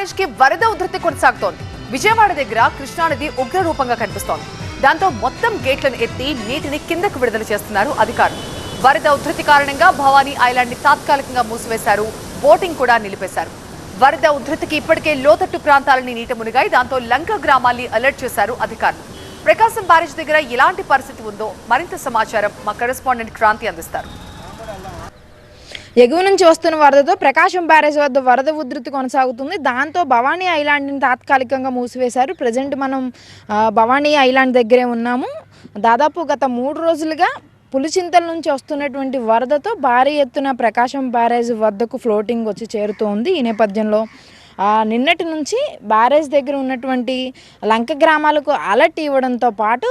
బ్యారేజ్కి వరద ఉధృతి కొనసాగుతోంది. విజయవాడ దగ్గర కృష్ణానది ఉగ్ర రూపంగా కనిపిస్తోంది. దాంతో మొత్తం గేట్లను ఎత్తి నీటిని కిందకు విడుదల చేస్తున్నారు అధికారులు. వరద ఉధృతి కారణంగా భవానీ ఐలాండ్ని తాత్కాలికంగా మూసివేశారు. బోటింగ్ కూడా నిలిపేశారు. వరద ఉధృతికి ఇప్పటికే లోతట్టు ప్రాంతాలని నీట మునిగాయి. దాంతో లంక గ్రామాల్ని అలర్ట్ చేశారు అధికారులు. ప్రకాశం బ్యారేజ్ దగ్గర ఎలాంటి పరిస్థితి ఉందో మరింత సమాచారం మా కరెస్పాండెంట్ క్రాంతి అందిస్తారు. ఎగువ నుంచి వస్తున్న వరదతో ప్రకాశం బ్యారేజ్ వద్ద వరద ఉధృతి కొనసాగుతుంది. దాంతో భవానీ ఐలాండ్ని తాత్కాలికంగా మూసివేశారు. ప్రజెంట్ మనం భవానీ ఐలాండ్ దగ్గరే ఉన్నాము. దాదాపు గత మూడు రోజులుగా పులిచింతల నుంచి వస్తున్నటువంటి వరదతో భారీ ఎత్తున ప్రకాశం బ్యారేజ్ వద్దకు ఫ్లోటింగ్ వచ్చి చేరుతోంది ఈ నేపథ్యంలో నిన్నటి నుంచి బ్యారేజ్ దగ్గర ఉన్నటువంటి లంక గ్రామాలకు అలర్ట్ ఇవ్వడంతో పాటు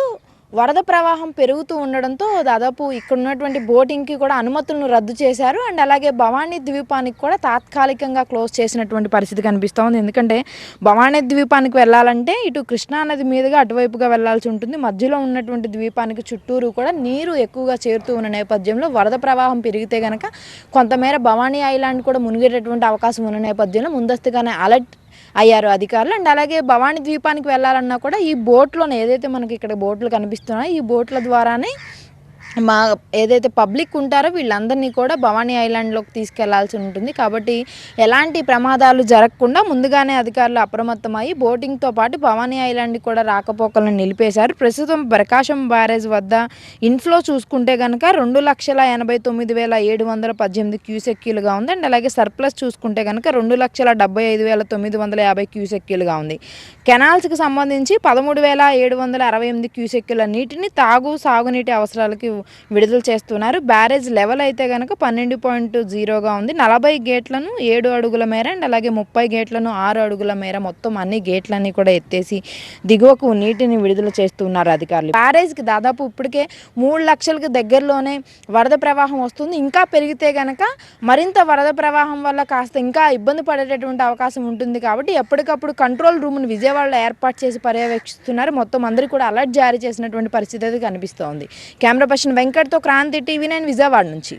వరద ప్రవాహం పెరుగుతూ ఉండడంతో దాదాపు ఇక్కడ ఉన్నటువంటి బోటింగ్కి కూడా అనుమతులను రద్దు చేశారు. అండ్ అలాగే భవానీ ద్వీపానికి కూడా తాత్కాలికంగా క్లోజ్ చేసినటువంటి పరిస్థితి కనిపిస్తోంది ఎందుకంటే భవానీ ద్వీపానికి వెళ్ళాలంటే ఇటు కృష్ణానది మీదుగా అటువైపుగా వెళ్ళాల్సి ఉంటుంది. మధ్యలో ఉన్నటువంటి ద్వీపానికి చుట్టూరు కూడా నీరు ఎక్కువగా చేరుతూ ఉన్న నేపథ్యంలో వరద ప్రవాహం పెరిగితే కనుక కొంతమేర భవానీ ఐలాండ్ కూడా మునిగేటటువంటి అవకాశం ఉన్న నేపథ్యంలో ముందస్తుగానే అలర్ట్ అయ్యారు అధికారులు. అండ్ అలాగే భవానీ ద్వీపానికి వెళ్ళాలన్నా కూడా ఈ బోట్లోనే ఏదైతే మనకి ఇక్కడ బోట్లు కనిపిస్తున్నాయో ఈ బోట్ల ద్వారానే మా ఏదైతే పబ్లిక్ ఉంటారో వీళ్ళందరినీ కూడా భవానీ ఐలాండ్లోకి తీసుకెళ్ళాల్సి ఉంటుంది. కాబట్టి ఎలాంటి ప్రమాదాలు జరగకుండా ముందుగానే అధికారులు అప్రమత్తమై బోటింగ్తో పాటు భవానీ ఐలాండ్కి కూడా రాకపోకలను నిలిపేశారు. ప్రస్తుతం ప్రకాశం బ్యారేజ్ వద్ద ఇన్ఫ్లో చూసుకుంటే కనుక రెండు లక్షల ఎనభై తొమ్మిది వేల ఏడు వందల పద్దెనిమిది క్యూసెక్యూలుగా ఉంది. అండ్ అలాగే సర్ప్లస్ చూసుకుంటే కనుక రెండు లక్షల డెబ్బై ఐదు వేల తొమ్మిది వందల యాభై క్యూసెక్యూలుగా ఉంది. కెనాల్స్కి సంబంధించి పదమూడు వేల ఏడు వందల అరవై ఎనిమిది క్యూసెక్యుల నీటిని తాగు సాగునీటి అవసరాలకి విడుదల చేస్తున్నారు. బ్యారేజ్ లెవెల్ అయితే కనుక పన్నెండు పాయింట్ జీరోగా ఉంది. నలభై గేట్లను ఏడు అడుగుల మేర అండ్ అలాగే ముప్పై గేట్లను ఆరు అడుగుల మేర మొత్తం అన్ని గేట్లన్నీ కూడా ఎత్తేసి దిగువకు నీటిని విడుదల చేస్తున్నారు అధికారులు. బ్యారేజ్కి దాదాపు ఇప్పటికే మూడు లక్షలకు దగ్గరలోనే వరద ప్రవాహం వస్తుంది. ఇంకా పెరిగితే కనుక మరింత వరద ప్రవాహం వల్ల కాస్త ఇంకా ఇబ్బంది పడేటటువంటి అవకాశం ఉంటుంది కాబట్టి ఎప్పటికప్పుడు కంట్రోల్ రూమ్ను విజయవాడలో ఏర్పాటు చేసి పర్యవేక్షిస్తున్నారు. మొత్తం అందరికీ కూడా అలర్ట్ జారీ చేసినటువంటి పరిస్థితి అయితే కనిపిస్తోంది. కెమెరా పర్సన్ వెంకట్తో క్రాంతి టీవీ నైన్ విజయవాడ నుంచి.